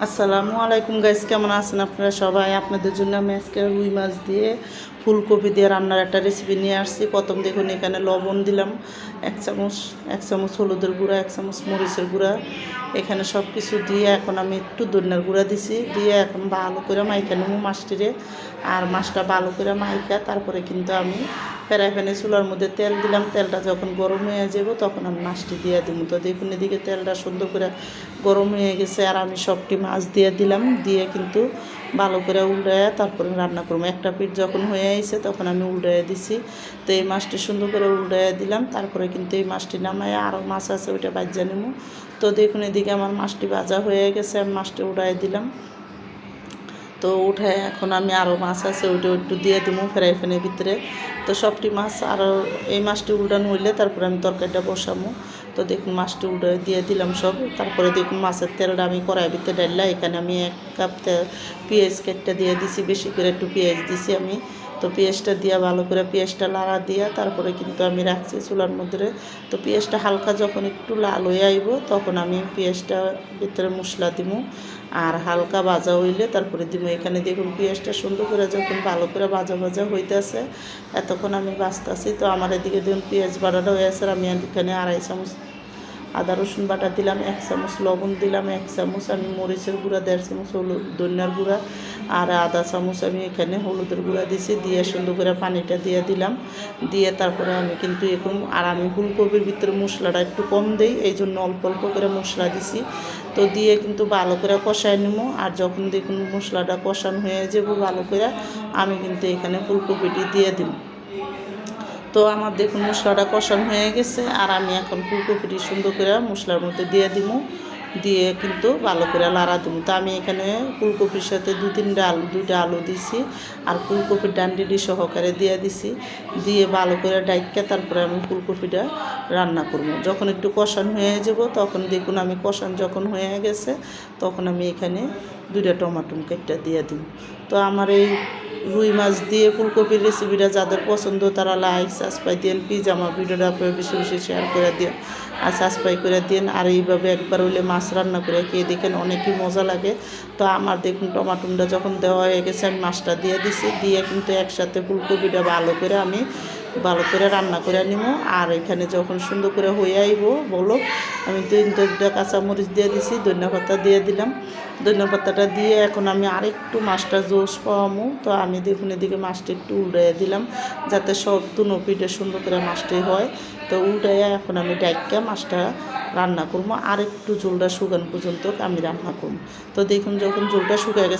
আসসালামু আলাইকুম গাইজ কেমন আছেন আপনারা সবাই? আপনাদের জন্য আমি আজকে রুই মাছ দিয়ে ফুলকপি দিয়ে রান্নার একটা রেসিপি নিয়ে আসছি। প্রথম দেখুন এখানে লবণ দিলাম, এক চামচ এক চামচ হলুদের গুঁড়া, এক চামচ মরিচের গুঁড়া। এখানে সব কিছু দিয়ে এখন আমি একটু দন্যার গুঁড়া দিছি, দিয়ে এখন ভালো করে মাইকা নেব মাছটিরে। আর মাছটা ভালো করে মাইকা তারপরে কিন্তু আমি প্যানে চুলার মধ্যে তেল দিলাম। তেলটা যখন গরম হয়ে যাব তখন আমি মাছটি দিয়ে দিব। তো দেখুন এদিকে তেলটা সুন্দর করে গরম হয়ে গেছে, আর আমি সবটি মাছ দিয়ে দিলাম। দিয়ে কিন্তু ভালো করে উল্টায় তারপরে রান্না করব। একটা পিঠ যখন হয়ে আইছে, তখন আমি উল্টায় দিছি। তো এই মাছটি সুন্দর করে উল্টায় দিলাম। তারপরে কিন্তু এই মাছটি নামায় আরও মাছ আছে, ওইটা বাজ্যা নেব তো দেখুন এদিকে আমার মাছটি ভাজা হয়ে গেছে, আমি মাছটি উঠায় দিলাম। তো উঠে এখন আমি আরও মাছ আছে ওইটা একটু দিয়ে দিব ফ্রাই প্যানের ভিতরে। তো সবটি মাছ আরও এই মাছটি উল্টানো হইলে তারপরে আমি তরকারিটা বসামো। তো দেখুন মাছটি উল্টে দিয়ে দিলাম সব। তারপরে দেখুন মাছের তেলটা আমি কড়াই ভিতরে ডাললাম এখানে আমি এক কাপ পেঁয়াজ কেটটা দিয়ে দিছি, বেশি করে একটু পেঁয়াজ দিছি আমি। তো পেঁয়াজটা দিয়া ভালো করে পেঁয়াজটা লাড়া দিয়া তারপরে কিন্তু আমি রাখছি চুলার মধ্যে। তো পেঁয়াজটা হালকা যখন একটু লাল হয়ে আইব, তখন আমি পেঁয়াজটা ভিতরে মশলা দিব আর হালকা ভাজা হইলে তারপরে দিব এখানে দেখুন পেঁয়াজটা সুন্দর করে যখন ভালো করে ভাজা ভাজা হইতেছে, এতক্ষণ আমি বাঁচতেছি তো আমার এদিকে দেখুন পেঁয়াজ বাড়াটা হয়ে আছে আমি এখানে আড়াই চামচ আদা, রসুন বাটা দিলাম, এক চামচ লবণ দিলাম, এক চামচ আমি মরিচের গুঁড়া, দেড় চামচ হলুদ, ধনিয়ার গুঁড়া আর আধা চামচ আমি এখানে হলুদের গুঁড়া দিছি, দিয়ে সুন্দর করে পানিটা দিয়ে দিলাম। দিয়ে তারপরে আমি কিন্তু এরকম আর আমি ফুলকপির ভিতরে মশলাটা একটু কম দিই, এই জন্য অল্প অল্প করে মশলা দিছি। তো দিয়ে কিন্তু ভালো করে কষায় নেব আর যখন দেখুন মশলাটা কষানো হয়ে যাব ভালো করে, আমি কিন্তু এখানে ফুলকপিটি দিয়ে দিব তো আমার দেখুন মশলাটা কষানো হয়ে গেছে, আর আমি এখন ফুলকপিটি সুন্দর করে মশলার মধ্যে দিয়ে দিব দিয়ে কিন্তু ভালো করে লাড়া দিব তো আমি এখানে ফুলকপির সাথে দু তিনটা আলু দুইটা আলু দিছি, আর ফুলকপির ডান্ডিটি সহকারে দিয়ে দিছি, দিয়ে ভালো করে ডাইকা তারপরে আমি ফুলকপিটা রান্না করব। যখন একটু কষান হয়ে যাব, তখন দেখুন আমি কষান যখন হয়ে গেছে, তখন আমি এখানে দুইটা টমাটো কেটটা দিয়ে দিব তো আমার এই রুই মাছ দিয়ে ফুলকপির রেসিপিটা যাদের পছন্দ, তারা লাইক সাবস্ক্রাইব দিন প্লিজ আমার ভিডিওটা আপনারা বেশি বেশি শেয়ার করে দিন আর সাবস্ক্রাইব করে দিন আর এইভাবে একবার হইলে মাছ রান্না করে খেয়ে দেখেন অনেকই মজা লাগে। তো আমার দেখুন টমাটোটা যখন দেওয়া হয়ে গেছে, আমি মাছটা দিয়ে দিছি। দিয়ে কিন্তু একসাথে ফুলকপিটা ভালো করে আমি ভালো করে রান্না করে নিব আর এখানে যখন সুন্দর করে হয়ে আইব, বলো, আমি তিন চারটা কাঁচামরিচ দিয়ে দিছি, ধনিয়া পাতা দিয়ে দিলাম। ধনিয়া পাতাটা দিয়ে এখন আমি আরেকটু মাছটা জোস পাওয়ামো। তো আমি দেখুন এদিকে মাছটা একটু উল্টাইয়া দিলাম, যাতে সব তুনো পিঠে সুন্দর করে মাছটি হয়। তো উল্টাইয়া এখন আমি ডাইকা মাছটা রান্না করব। আর একটু শুকান পর্যন্ত আমি রান্না করব। তো দেখুন যখন ঝোলটা শুকায় গেছে